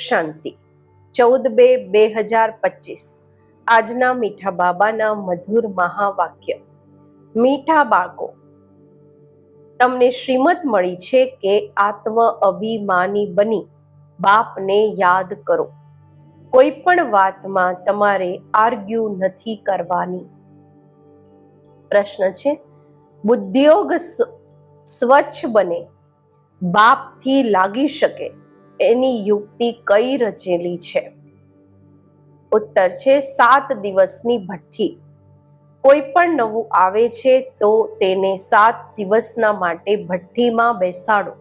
શાંતિ. ચૌદ બે બે હજાર પચીસ. આજના મીઠા બાબાના મધુર મહાવાક્ય. મીઠા બાળકો, તમને શ્રીમત મળી છે કે આત્મ અભિમાની બની. બાપને યાદ કરો. કોઈ પણ વાતમાં તમારે આર્ગ્યુ નથી કરવાની. પ્રશ્ન છે બુદ્ધિયોગ સ્વચ્છ બને. બાપથી લાગી શકે. એની યુક્તિ કઈ રચેલી છે? ઉત્તર છે, સાત દિવસની ભઠ્ઠી. કોઈ પણ નવું આવે છે તો તેને સાત દિવસના માટે ભઠ્ઠીમાં બેસાડો.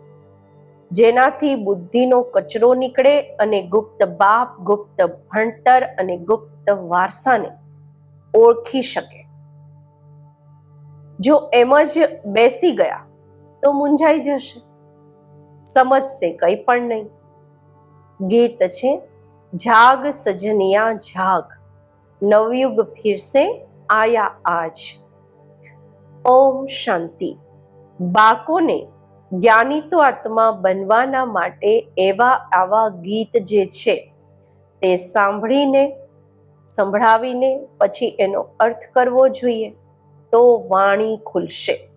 જેનાથી બુદ્ધિનો કચરો નીકળે અને ગુપ્ત બાપ, ગુપ્ત ભણતર અને ગુપ્ત વારસાને ઓળખી શકે. જો એમ જ બેસી ગયા તો મૂંઝાઈ જશે. સમજશે કંઈ પણ નહીં. ગીત છે, જાગ સજનિયા જાગ, નવયુગ ફિરસે આયા આજ. ઓમ શાંતિ. બાકોને જ્ઞાની તો આત્મા બનવાના માટે એવા આવા ગીત જે છે, તે સાંભળીને, સંભળાવીને પછી એનો અર્થ કરવો જોઈએ, તો વાણી ખુલશે.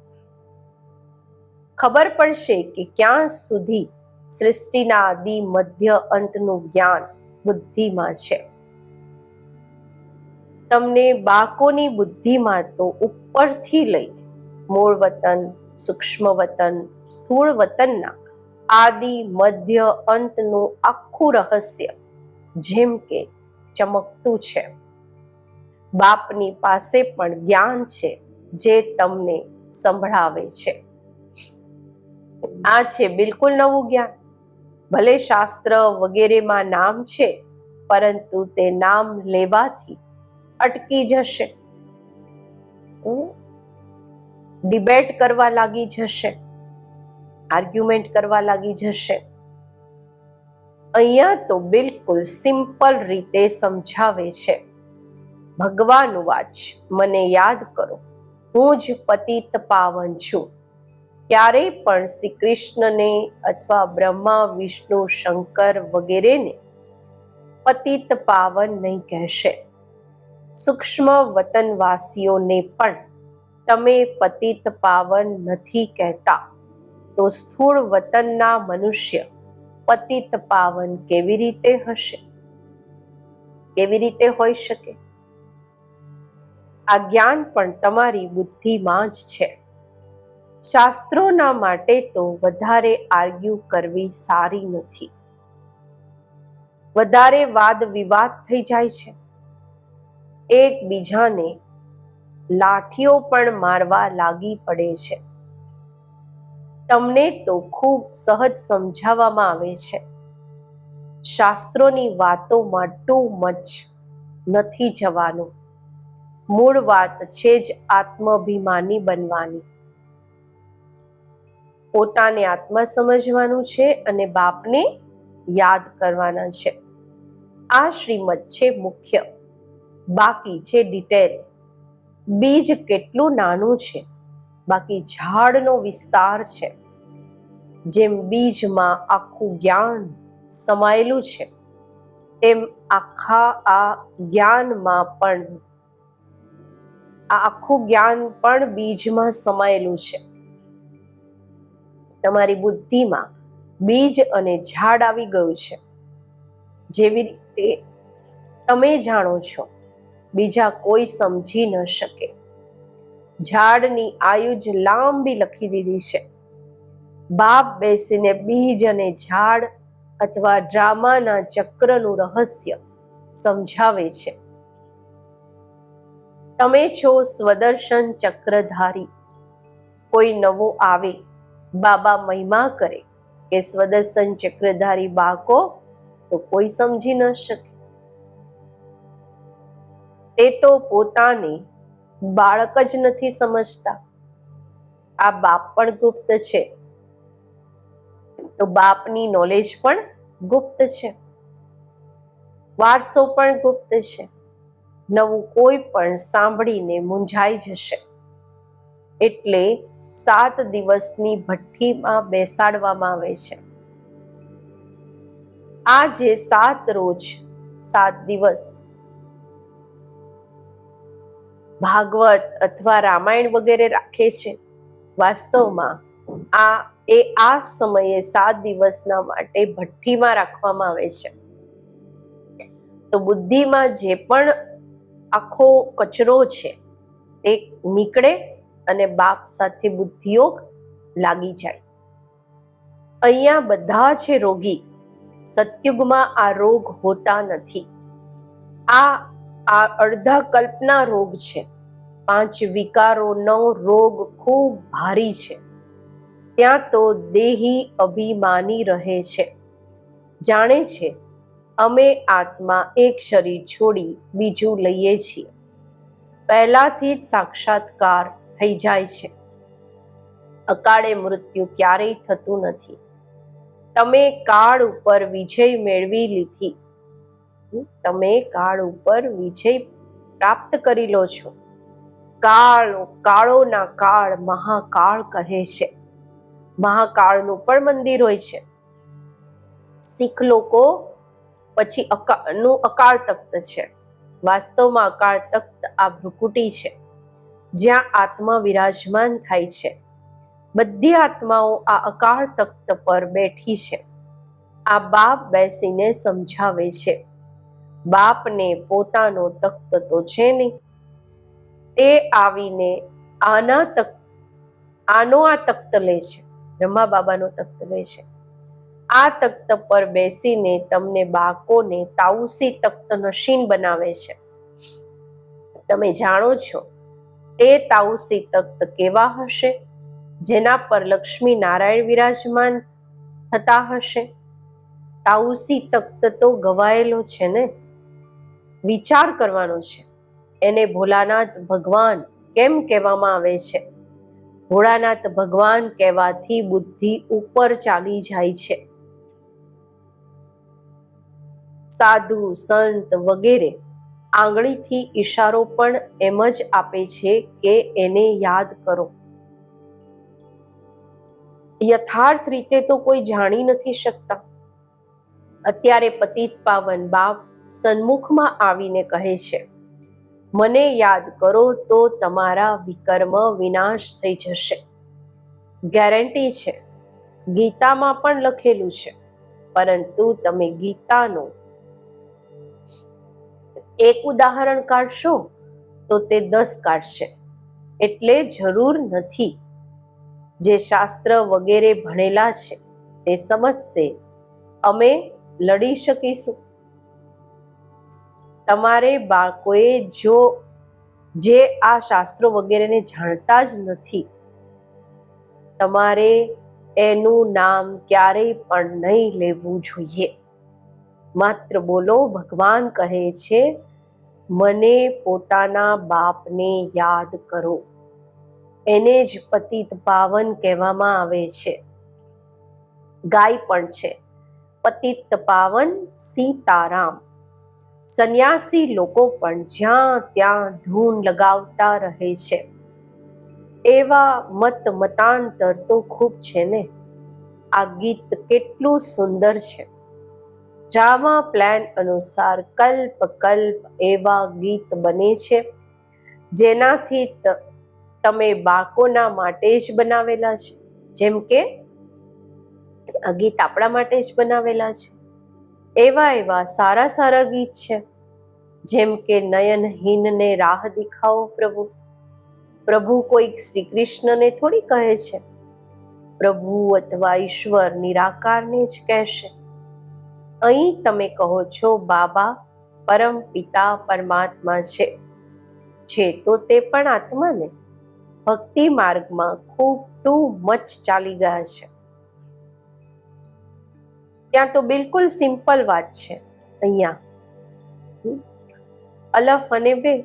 ખબર પડશે કે ક્યાં સુધી સૃષ્ટિના આદિ મધ્ય અંતનું જ્ઞાન બુદ્ધિમાં છે. તમને બાળકોની બુદ્ધિમાં તો ઉપરથી લઈ મૂળ વતન સૂક્ષ્મ વતન સ્થૂળ વતનના આદિ મધ્ય અંતનું આખું રહસ્ય જેમ કે ચમકતું છે. બાપની પાસે પણ જ્ઞાન છે જે તમને સંભળાવે છે. આ છે બિલકુલ નવું જ્ઞાન. ભલે શાસ્ત્ર વગેરેમાં નામ છે, પરંતુ તે નામ લેવાથી અટકી જશે. ડિબેટ કરવા લાગી જશે. આર્ગ્યુમેન્ટ કરવા લાગી જશે. અહીંયા તો બિલકુલ સિમ્પલ રીતે સમજાવે છે. ભગવાન વાચ, મને યાદ કરો. હું જ પતિત પાવન છું. ક્યારેય પણ શ્રી કૃષ્ણને અથવા બ્રહ્મા, વિષ્ણુ, શંકર વગેરેને પતિત પાવન નહીં કહેશે. સૂક્ષ્મ વતનવાસીઓને પણ તમે પતિત પાવન નથી કહેતા. તો સ્થૂળ વતનના મનુષ્ય પતિત પાવન કેવી રીતે હશે? કેવી રીતે હોઈ શકે? આ જ્ઞાન પણ તમારી બુદ્ધિમાં જ છે. શાસ્ત્રોના માટે તો વધારે આર્ગ્યુ કરવી સારી નથી. વધારે વાદ વિવાદ થઈ જાય છે. એકબીજાને લાઠીઓ પણ મારવા લાગી પડે છે. તમને તો ખૂબ સહજ સમજાવવામાં આવે છે. શાસ્ત્રોની વાતોમાં ટુ મચ નથી જવાનું. મૂળ વાત છે જ આત્માભિમાની બનવાની. પોતાને આત્મા સમજવાનું છે અને બાપને યાદ કરવાના છે. આ શ્રીમત છે મુખ્ય. બાકી છે ડિટેલ બીજ કેટલું નાનું છે. બાકી ઝાડનો વિસ્તાર છે. જેમ બીજમાં આખું જ્ઞાન સમાયેલું છે, તેમ આખા આ જ્ઞાનમાં પણ, આ આખું જ્ઞાન પણ બીજમાં સમાયેલું છે. તમારી બુદ્ધિમાં બીજ અને ઝાડ આવી ગયું છે. જેવી રીતે તમે જાણો છો, બીજા કોઈ સમજી ન શકે. ઝાડની આયુ જ લાંબી લખી દીધી છે. બાપ બેસીને બીજ અને ઝાડ અથવા ડ્રામાના ચક્રનું રહસ્ય સમજાવે છે. તમે છો સ્વદર્શન ચક્રધારી. કોઈ નવો આવે બાબા મહિમા કરે કે સ્વદર્શન ચક્રધારી બાળકો તો કોઈ સમજી ન શકે. તે તો પોતાને બાળક જ નથી સમજતા. આ બાપ પણ ગુપ્ત છે. તો બાપની નોલેજ પણ ગુપ્ત છે. વારસો પણ ગુપ્ત છે. નવું કોઈ પણ સાંભળીને મૂંઝાઈ જશે. એટલે સાત દિવસની ભઠ્ઠીમાં બેસાડવામાં આવે છે. આ જે સાત રોજ, સાત દિવસ. ભાગવત અથવા રામાયણ વગેરે રાખે છે. વાસ્તવમાં આ, એ આ સમયે સાત દિવસના માટે ભઠ્ઠીમાં રાખવામાં આવે છે. તો બુદ્ધિમાં જે પણ આખો કચરો છે એ નીકળે અને બાપ સાથે બુદ્ધિયોગ લાગી જાય. અહીંયા બધા છે રોગી સત્યુગમાં આ રોગ હોતા નથી. આ આ અડધા કલ્પના રોગ છે. પાંચ વિકારોનો રોગ ખૂબ ભારી છે. ત્યાં તો દેહી અભિમાની રહે છે. જાણે છે, અમે આત્મા એક શરીર છોડી બીજું લઈએ છીએ. પહેલાથી જ સાક્ષાત્કાર થઈ જાય છે. અકાળે મૃત્યુ ક્યારેય થતું નથી. તમે કાળ ઉપર વિજય મેળવી લીધી. તમે કાળ ઉપર વિજય પ્રાપ્ત કરી લો છો. કાળ કાળોના કાળ મહાકાળ કહે છે. મહાકાળનું પણ મંદિર હોય છે. શીખ લોકો પછી અકાળનું અકાળ તખ્ત છે. વાસ્તવમાં અકાળ તખ્ત આ ભ્રુકુટી છે. જ્યાં આત્મા વિરાજમાન થાય છે. બધી આત્માઓ આ અકાળ તખ્ત પર બેઠી છે. આ બાપ બેસીને સમજાવે છે. બાપને પોતાનો તખ્ત તો છે નહીં. તે આવીને આના તક આનો આ તખ્ત લે છે. બ્રહ્મા બાબાનો તખ્ત લે છે. આ તખ્ત પર બેસીને તમને બાકોને તાઉસી તખ્ત નશીન બનાવે છે. તમે જાણો છો તે તાઉસી તખ્ત કેવા હશે? જેના પર લક્ષ્મી નારાયણ વિરાજમાન થતા હશે? તાઉસી તખ્ત તો ગવાયેલો છે ને? વિચાર કરવાનો છે. એને ભોલાનાથ ભગવાન કેમ કહેવામાં આવે છે? ભોળાનાથ ભગવાન કહેવાથી બુદ્ધિ ઉપર ચાલી જાય છે. સાધુ, સંત વગેરે આંગળીથી ઈશારો પણ એમ જ આપે છે કે એને યાદ કરો. યથાર્થ રીતે તો કોઈ જાણી નથી શકતા. અત્યારે પતિત પાવન બાપ સન્મુખમાં આવીને કહે છે, મને યાદ કરો તો તમારા વિકર્મ વિનાશ થઈ જશે. ગેરંટી છે. ગીતામાં પણ લખેલું છે, પરંતુ તમે ગીતાનો એક ઉદાહરણ કાઢશો તો તે દસ કાઢશે. એટલે જરૂર નથી. જે શાસ્ત્ર વગેરે ભણેલા છે, તે સમજશે. અમે લડી શકીશું. તમારે બાળકોએ જો, જે આ શાસ્ત્રો વગેરેને જાણતા જ નથી, તમારે એનું નામ ક્યારેય પણ નહીં લેવું જોઈએ. માત્ર બોલો, ભગવાન કહે છે મને પોતાના બાપને યાદ કરો. એને જ પતિત પાવન કહેવામાં આવે છે. ગાય પણ છે. પતિત પાવન સીતારામ. સંન્યાસી લોકો પણ જ્યાં ત્યાં ધૂન લગાવતા રહે છે. એવા મત મતાંતર તો ખૂબ છે ને? આ ગીત કેટલું સુંદર છે. ડ્રામા પ્લાન અનુસાર કલ્પ કલ્પ એવા ગીત બને છે. જેનાથી તમે બાળકોના માટે જ બનાવેલા છે. જેમ કે ગીત આપણા માટે જ બનાવેલા છે. એવા એવા સારા સારા ગીત છે. જેમ કે નયનહીનને રાહ દેખાવો પ્રભુ. પ્રભુ કોઈક શ્રી કૃષ્ણને થોડી કહે છે. પ્રભુ અથવા ઈશ્વર નિરાકારને જ કહેશે. અહીં તમે કહો છો, બાબા, પરમ પિતા પરમાત્મા છે. છે તો તે પણ આત્માને? ભક્તિ માર્ગમાં ખૂબ ટુ મચ ચાલી ગયા છે. ત્યાં તો બિલકુલ સિમ્પલ વાત છે. અહીંયા. અલફ અને બે.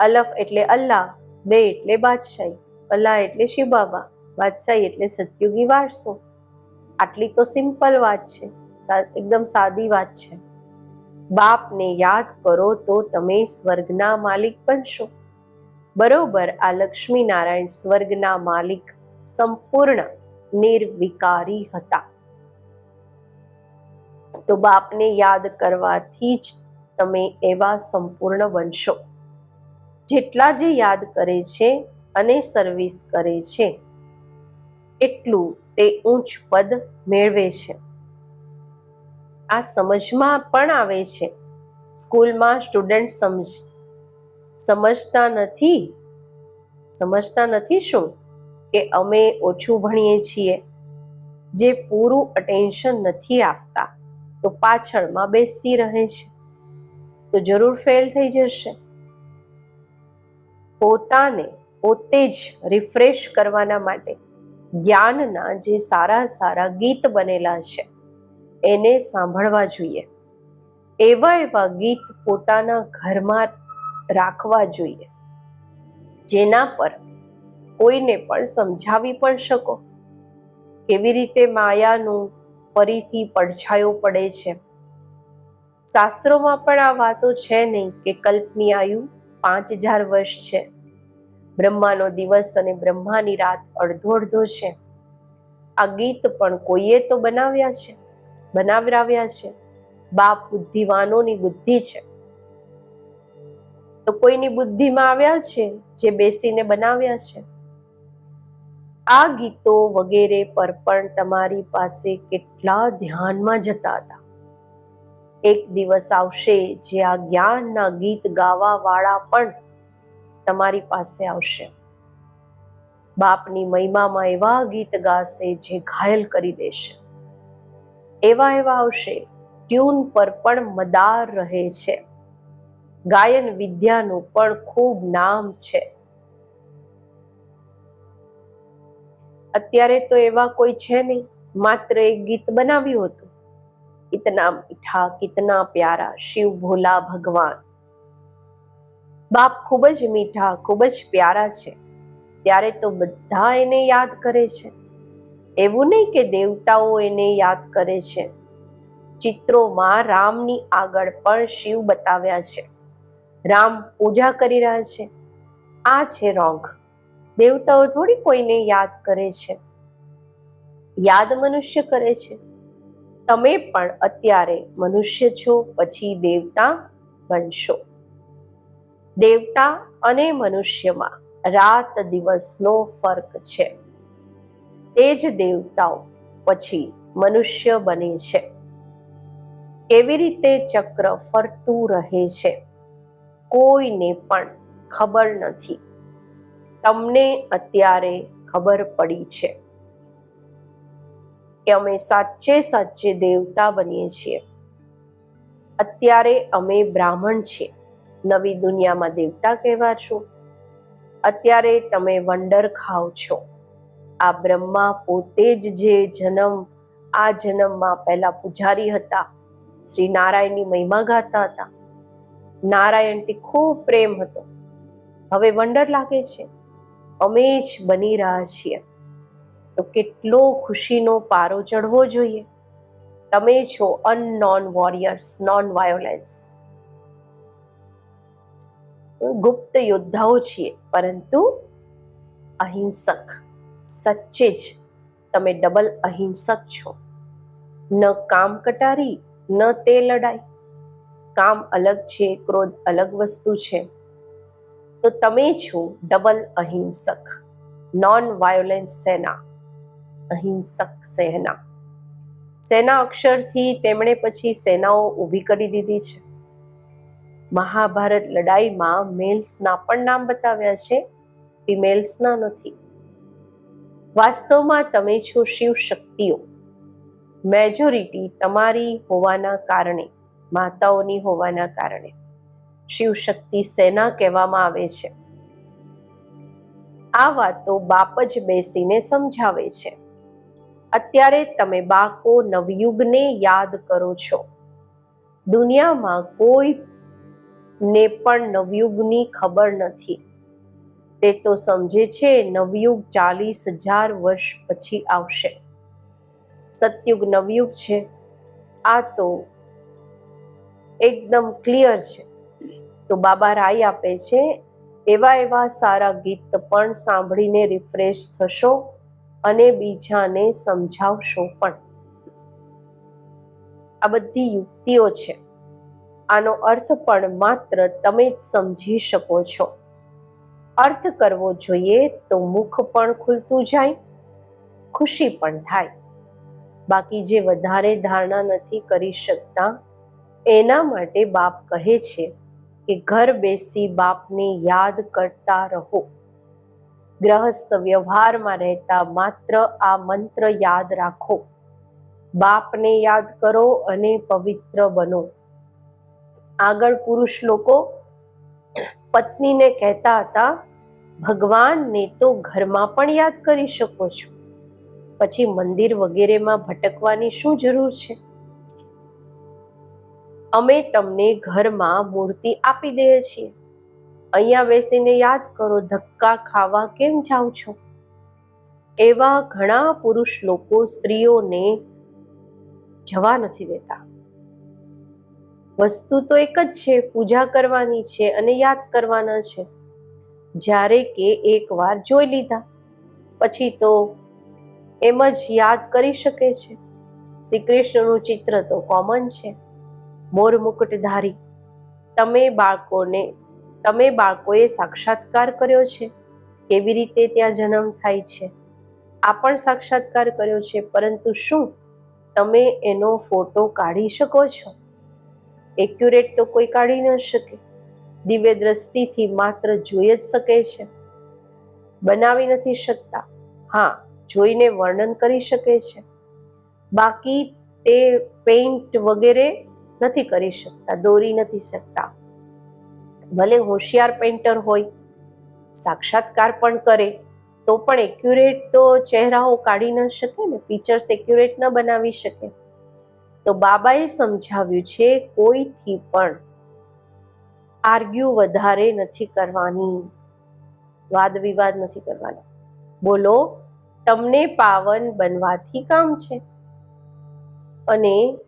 અલફ એટલે અલ્લાહ, બે એટલે બાદશાહી, અલ્લાહ એટલે શિવ બાબા, બાદશાહી એટલે સતયુગી વારસો. આટલી તો સિમ્પલ વાત છે. એકદમ સાદી વાત છે. બાપને યાદ કરો તો તમે સ્વર્ગના માલિક બનશો. બરોબર, આ લક્ષ્મી નારાયણ સ્વર્ગના માલિક સંપૂર્ણ નિર્વિકારી હતા. તો બાપને યાદ કરવાથી જ તમે એવા સંપૂર્ણ બનશો. જેટલા જે યાદ કરે છે અને સર્વિસ કરે છે, એટલું તે ઊંચ પદ મેળવે છે. આ સમજમાં પણ આવે છે. સ્કૂલમાં સ્ટુડન્ટ સમજ, સમજતા નથી? સમજતા નથી શું? કે અમે ઓછું ભણીએ છીએ? જે પૂરું અટેન્શન નથી આપતા, તો પાછળમાં બેસી રહે છે. તો જરૂર ફેલ થઈ જશે. પોતાને પોતે જ રિફ્રેશ કરવાના માટે જ્ઞાનના જે સારા સારા ગીત બનેલા છે, એને સાંભળવા જોઈએ. એવા એવા ગીત પોતાના ઘરમાં રાખવા જોઈએ, જેના પર કોઈને પણ સમજાવી પણ શકો. કેવી રીતે માયાનું ફરીથી પડછાયો પડે છે? શાસ્ત્રોમાં પણ આ વાતો છે નહીં કે કલ્પની આયુ પાંચ હજાર વર્ષ છે. બ્રહ્માનો દિવસ અને બ્રહ્માની રાત અડધો અડધો છે. આ ગીત પણ કોઈએ તો બનાવ્યા છે? બનાવરાવ્યા છે? બાપ બુદ્ધિવાનોની બુદ્ધિ છે. તો કોઈની બુદ્ધિમાં આવ્યા છે જે બેસીને બનાવ્યા છે? આ ગીતો વગેરે પર પણ તમારી પાસે કેટલા ધ્યાનમાં જતા હતા. એક દિવસ આવશે જે આ જ્ઞાનના ગીત ગાવા વાળા પણ તમારી પાસે આવશે. બાપની મહિમામાં એવા ગીત ગાશે જે ઘાયલ કરી દેશે. એવા એવા આવશે, ટ્યુન પર પણ મદાર રહે છે. ગાયન વિદ્યાનું પણ ખૂબ નામ છે. અત્યારે તો એવા કોઈ છે નહીં, માત્ર એક ગીત બનાવ્યું હતું. ઇતના મીઠા કિતના પ્યારા, શિવ ભોલા ભગવાન. બાપ ખૂબ જ મીઠા, ખૂબ જ પ્યારા છે. ત્યારે તો બધા એને યાદ કરે છે. એવું નહીં કે દેવતાઓ એને યાદ કરે છે. ચિત્રોમાં રામની આગળ પણ શિવ બતાવ્યા છે. રામ પૂજા કરી રહ્યા છે. આ છે રોંગ. દેવતાઓ થોડી કોઈને યાદ કરે છે. યાદ મનુષ્ય કરે છે. તમે પણ અત્યારે મનુષ્ય છો, પછી દેવતા બનશો. દેવતા અને મનુષ્યમાં રાત દિવસનો ફરક છે. તે જ દેવતાઓ પછી મનુષ્ય બને છે. કેવી રીતે ચક્ર ફરતું રહે છે કોઈને પણ ખબર નથી. તમને અત્યારે ખબર પડી છે કે અમે સાચે સાચે દેવતા બનીએ છીએ. અત્યારે અમે બ્રાહ્મણ છીએ. નવી દુનિયામાં દેવતા કહેવા છો? અત્યારે તમે વંડર ખાઓ છો. આ બ્રહ્મા પોતે જ જે જન્મ, આ જન્મમાં પહેલા પૂજારી હતા, શ્રી નારાયણની મહિમા ગાતા હતા. નારાયણથી ખૂબ પ્રેમ હતો. હવે વંડર લાગે છે. અમે જ બની રહ્યા છીએ. તો કેટલો ખુશીનો પારો ચડવો જોઈએ. તમે છો અનનોન વોરિયર્સ, નોન વાયોલેન્સ. ગુપ્ત યોદ્ધાઓ છીએ, પરંતુ અહિંસક. સચ્ચે જ તમે ડબલ અહિંસક છો. ન કામ કટારી, ન તે લડાઈ. કામ અલગ છે, ક્રોધ અલગ વસ્તુ છે. તો તમે છો ડબલ અહિંસક. નોન વાયોલેન્સ સેના. અહિંસક સેના. સેના અક્ષરથી તેમણે પછી સેનાઓ ઊભી કરી દીધી છે. મહાભારત લડાઈમાં મેલ્સના પણ નામ બતાવ્યા છે. ફિમેલ્સના નથી. વાસ્તવમાં તમે છો શિવ શક્તિઓ. મેજોરિટી તમારી હોવાના કારણે, માતાઓની હોવાના કારણે. શિવ શક્તિ સેના કહેવામાં આવે છે. આ વાતો બાપ જ બેસીને સમજાવે છે. અત્યારે તમે બાકો નવયુગને યાદ કરો છો. દુનિયામાં કોઈ ને પણ નવયુગની ખબર નથી. તે તો સમજે છે નવયુગ ચાલીસ હજાર વર્ષ પછી આવશે. સતયુગ નવયુગ છે. આ તો એકદમ ક્લિયર છે. તો બાબા રાય આપે છે, એવા એવા સારા ગીત પણ સાંભળીને રિફ્રેશ થશો અને બીજાને સમજાવશો પણ. આ બધી યુક્તિઓ છે. આનો અર્થ પણ માત્ર તમે જ સમજી શકો છો. અર્થ કરવો જોઈએ તો મુખ પણ ખુલતું જાય, ખુશી પણ થાય. બાકી જે વધારે ધારણા નથી કરી શકતા, એના માટે બાપ કહે છે કે ઘર બેસી બાપને યાદ કરતા રહો. ગ્રહસ્થ વ્યવહારમાં રહેતા માત્ર આ મંત્ર યાદ રાખો. બાપને યાદ કરો અને પવિત્ર બનો. આગળ પુરુષ લોકો પત્નીને કહેતા હતા, ભગવાનને તો ઘરમાં પણ યાદ કરી શકો છો. પછી મંદિર વગેરેમાં ભટકવાની શું જરૂર છે? અમે તમને ઘરમાં મૂર્તિ આપી દઈએ છીએ. અહીંયા બેસીને યાદ કરો ધક્કા ખાવા કેમ જાઓ છો? એવા ઘણા પુરુષ લોકો સ્ત્રીઓને જવા નથી દેતા. વસ્તુ તો એક જ છે, પૂજા કરવાની છે અને યાદ કરવાના છે. જ્યારે કે એકવાર જોઈ લીધા, પછી તો એમ જ યાદ કરી શકે છે. શ્રી કૃષ્ણનું ચિત્ર તો કોમન છે. મોર મુકુટધારી, તમે બાળકોને, તમે બાળકોએ સાક્ષાત્કાર કર્યો છે. કેવી રીતે ત્યાં જન્મ થાય છે? આ પણ સાક્ષાત્કાર કર્યો છે, પરંતુ શું તમે એનો ફોટો કાઢી શકો છો? એક્યુરેટ તો કોઈ કાઢી ન શકે. દિવ્ય દ્રષ્ટિથી માત્ર જોઈ જ શકે છે. બનાવી નથી શકતા. હા, જોઈને વર્ણન કરી શકે છે. બાકી તે પેઇન્ટ વગેરે નથી કરી શકતા, દોરી નથી શકતા. ભલે હોશિયાર પેઇન્ટર હોય, સાક્ષાત્કાર પણ કરે, તો પણ એક્યુરેટ તો ચહેરાઓ કાઢી ન શકે ને ફીચર્સ એક્યુરેટ ન બનાવી શકે. તો બાબાએ સમજાવ્યું છે, કોઈથી પણ આર્ગ્યુ વધારે નથી કરવાની. વાદ વિવાદ નથી કરવાનો. બોલો, તમને પાવન બનવાથી કામ છે? અને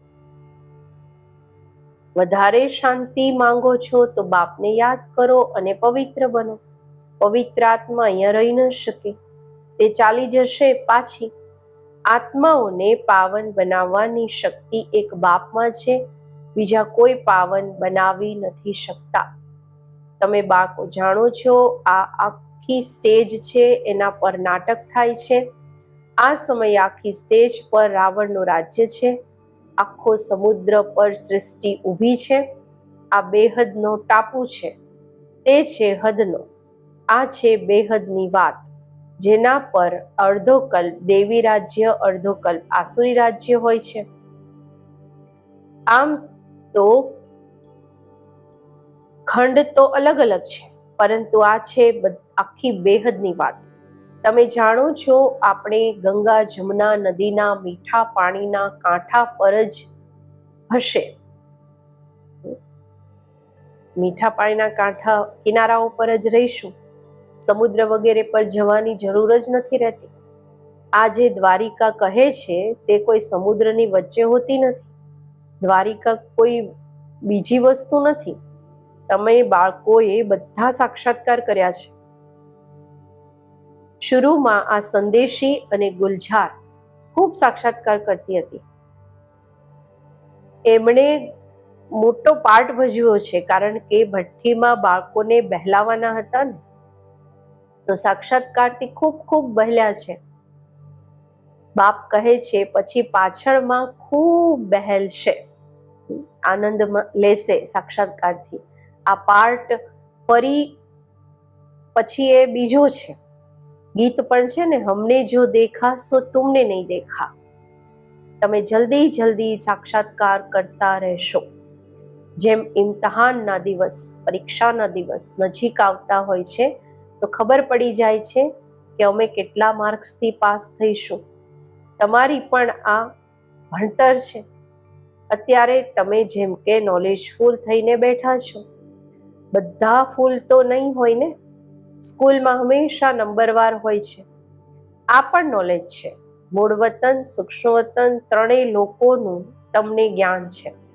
વધારે શાંતિ માંગો છો તો બાપને યાદ કરો અને પવિત્ર બનો. પવિત્ર આત્મા અહીંયા રહી ન શકે. તે ચાલી જશે પાછી. આત્માઓને પાવન બનાવવાની શક્તિ એક બાપમાં છે, બીજા કોઈ પાવન બનાવી નથી શકતા. તમે બાળકો જાણો છો, આ આખી સ્ટેજ છે, એના પર નાટક થાય છે. આ સમયે આખી સ્ટેજ પર રાવણનું રાજ્ય છે. આખો સમુદ્ર પર સૃષ્ટિ ઊભી છે. આ બેહદનો ટાપુ છે. તે છે હદનો. આ છે બેહદની વાત. જેના પર અડધો કલ્પ દેવી રાજ્ય અડધો કલ્પ આસુરી રાજ્ય હોય છે. આમ તો ખંડ તો અલગ અલગ છે, પરંતુ આ છે આખી બેહદની વાત. તમે જાણો છો આપણે ગંગા, જમુના નદીના મીઠા પાણીના કાંઠા પર જ હશે. મીઠા પાણીના કાંઠા કિનારાઓ પર જ રહીશું. સમુદ્ર વગેરે પર જવાની જરૂર જ નથી રહેતી. આ જે દ્વારિકા કહે છે, તે કોઈ સમુદ્રની વચ્ચે હોતી નથી. દ્વારિકા કોઈ બીજી વસ્તુ નથી. તમે બાળકોએ બધા સાક્ષાત્કાર કર્યા છે. શરૂમાં આ સંદેશી અને ગુલઝાર ખૂબ સાક્ષાત્કાર કરતી હતી. એમણે મોટો પાર્ટ ભજવ્યો છે, કારણ કે ભઠ્ઠીમાં બાળકોને બહેલાવાના હતા ને. તો સાક્ષાત્કારથી ખૂબ ખૂબ બહેલ્યા છે. બાપ કહે છે, પછી પાછળમાં ખૂબ બહેલ છે. આનંદ લેશે સાક્ષાત્કારથી. આ પાર્ટ ફરી પછી એ બીજો છે. ગીત પણ છે ને, હમને જો દેખા, સો તુમને નહીં દેખા. તમે જલ્દી જલ્દી સાક્ષાત્કાર કરતા રહેશો. જેમ ઇમ્તહાનના દિવસ, પરીક્ષાના દિવસ નજીક આવતા હોય છે તો ખબર પડી જાય છે કે અમે કેટલા માર્ક્સથી પાસ થઈશું. તમારી પણ આ ભણતર છે. અત્યારે તમે જેમ કે નોલેજફુલ થઈને બેઠા છો. બધા ફૂલ તો નહીં હોય ને? સ્કૂલમાં હંમેશા નંબરવાર હોય છે. આ પણ નોલેજ છે. મૂળ વતન સૂક્ષ્મ વતન ત્રણેય લોકોનું તમને જ્ઞાન છે.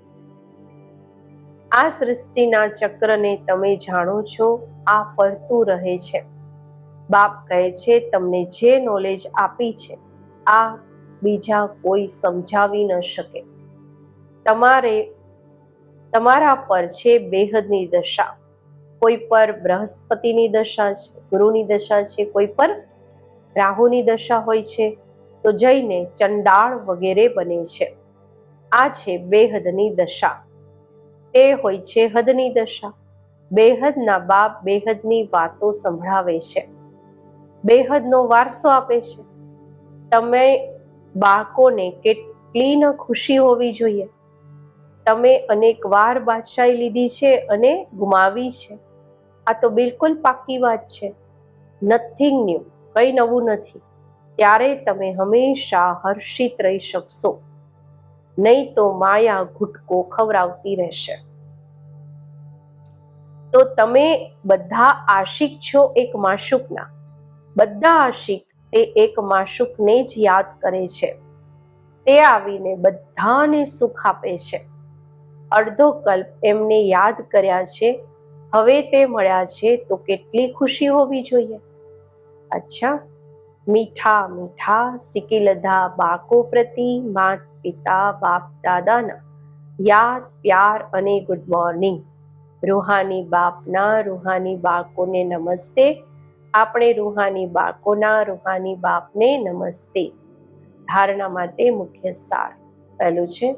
આ સૃષ્ટિના ચક્રને તમે જાણો છો, આ ફરતું રહે છે. બાપ કહે છે, તમને જે નોલેજ આપી છે, આ બીજા કોઈ સમજાવી ન શકે. તમારે, તમારા પર છે બેહદની દશા. કોઈ પર બૃહસ્પતિની દશા છે, ગુરુની દશા છે, કોઈ પર રાહુની દશા હોય છે, તો જઈને ચંડાળ વગેરે બને છે. આ છે બેહદની દશા. તે હોય છે હદની દશા. બેહદના બાપ બેહદની વાતો સંભળાવે છે. બેહદનો વારસો આપે છે. તમે બાળકોને કેટલી ન ખુશી હોવી જોઈએ. તમે અનેક વાર બાદશાહી લીધી છે અને ગુમાવી છે. આ તો બિલકુલ પાક્કી વાત છે. નથિંગ ન્યૂ કંઈ નવું નથી. ત્યારે તમે હંમેશા હર્ષિત રહી શકશો. નહીં તો માયા ઘૂટકો ખવરાવતી રહેશે. તો તમે બધા આશિક છો એક માશુકના. બધા આશિક તે એક માશુકને જ યાદ કરે છે. તે આવીને બધાને સુખ આપે છે. અડધો કલ્પ એમને યાદ કર્યા છે. હવે તે મળ્યા છે તો કેટલી ખુશી હોવી જોઈએ? અચ્છા, મીઠા મીઠા સિકીલધા બાકો પ્રતિ, માત પિતા, બાપ, દાદાના. યાદ, પ્યાર અને ગુડ મોર્નિંગ રૂહાની બાપના, રૂહાની બાળકોને નમસ્તે. આપણે રૂહાની બાળકોના, રૂહાની બાપને નમસ્તે. ધારણા માટે મુખ્ય સાર. પહેલું છે,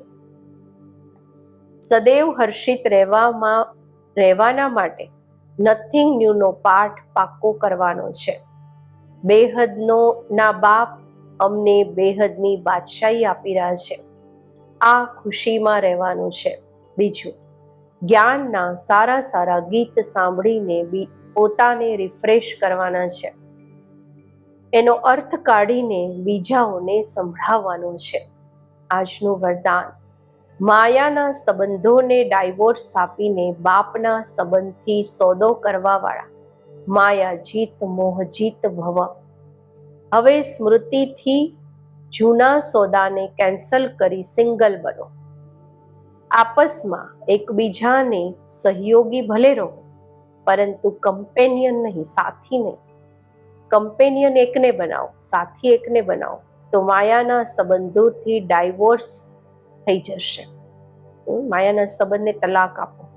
સદૈવ હર્ષિત રહેવામાં, રહેવાના માટે નથિંગ ન્યૂનો પાઠ પાક્કો કરવાનો છે. બેહદનો, ના બાપ અમને બેહદની બાદશાહી આપી રહ્યા છે. આ ખુશીમાં રહેવાનું છે. બીજું, જ્ઞાનના સારા સારા ગીત સાંભળીને પોતાને રિફ્રેશ કરવાના છે. એનો અર્થ કાઢીને બીજાઓને સંભળાવવાનું છે. આજનું વરદાન, માયાના સંબંધોને ડાયવોર્સ આપીને બાપના સંબંધથી સોદો કરવાવાળા માયા જીત મોહ જીત ભવ. હવે સ્મૃતિથી જૂના સોદાને કેન્સલ કરી સિંગલ બનો. આપસમાં એકબીજાને સહયોગી ભલે રહો, પરંતુ કમ્પેનિયન નહીં, સાથી નહીં. કમ્પેનિયન એકને બનાવો, સાથી એકને બનાવો, તો માયાના સંબંધોથી ડાયવોર્સ થઈ જશે. માયાના સંબંધને તલાક આપો.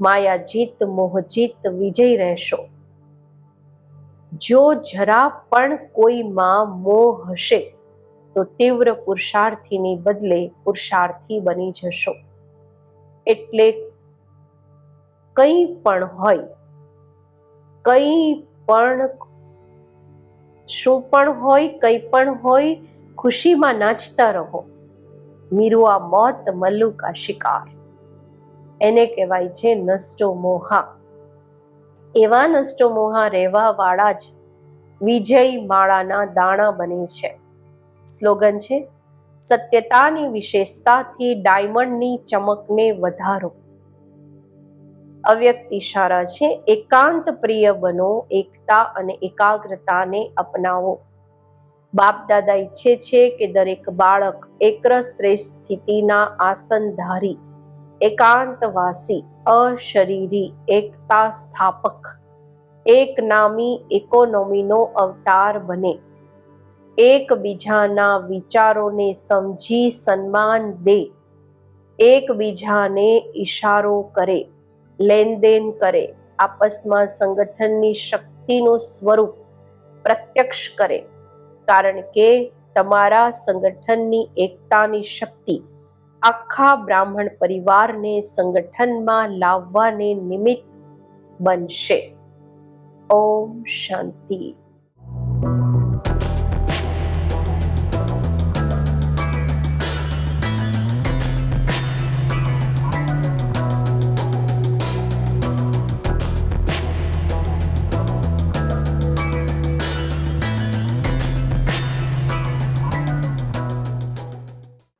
માયા જીત, મોહ જીત, વિજય રહેશો. જો જરા પણ કોઈમાં મોહ હશે, તો તીવ્ર પુરુષાર્થીની બદલે પુરુષાર્થી બની જશો. એટલે કંઈ પણ હોય, કંઈ પણ શું પણ હોય, કંઈ પણ હોય, ખુશીમાં નાચતા રહો. મીરુઆ મોત મલ્લુકા શિકાર. એને કહેવાય છે નષ્ટો મોહા. એવા નષ્ટોમોહા રહેવાવાળા રહેવા વાળા જ વિજય માળાના દાણા બને છે. સ્લોગન છે, સત્યતાની વિશેષતાથી ડાયમંડની ચમકને વધારો. અવ્યક્ત ઇશારા છે, એકાંત પ્રિય બનો, એકતા અને એકાગ્રતાને અપનાવો. બાપ દાદા ઈચ્છે છે કે દરેક બાળક એકરસ શ્રેષ્ઠ સ્થિતિના આસન ધારી એકાંતવાસી અશરીરી એકતા સ્થાપક એક નામી ઇકોનોમીનો અવતાર બને એકબીજાના વિચારોને સમજી સન્માન દે એકબીજાને ઈશારો કરે લેનદેન કરે આપસમાં સંગઠનની શક્તિનું સ્વરૂપ પ્રત્યક્ષ કરે કારણ કે તમારા સંગઠનની એકતાની શક્તિ આખા બ્રાહ્મણ પરિવારને સંગઠનમાં લાવવાને નિમિત્ત બનશે. ઓમ શાંતિ.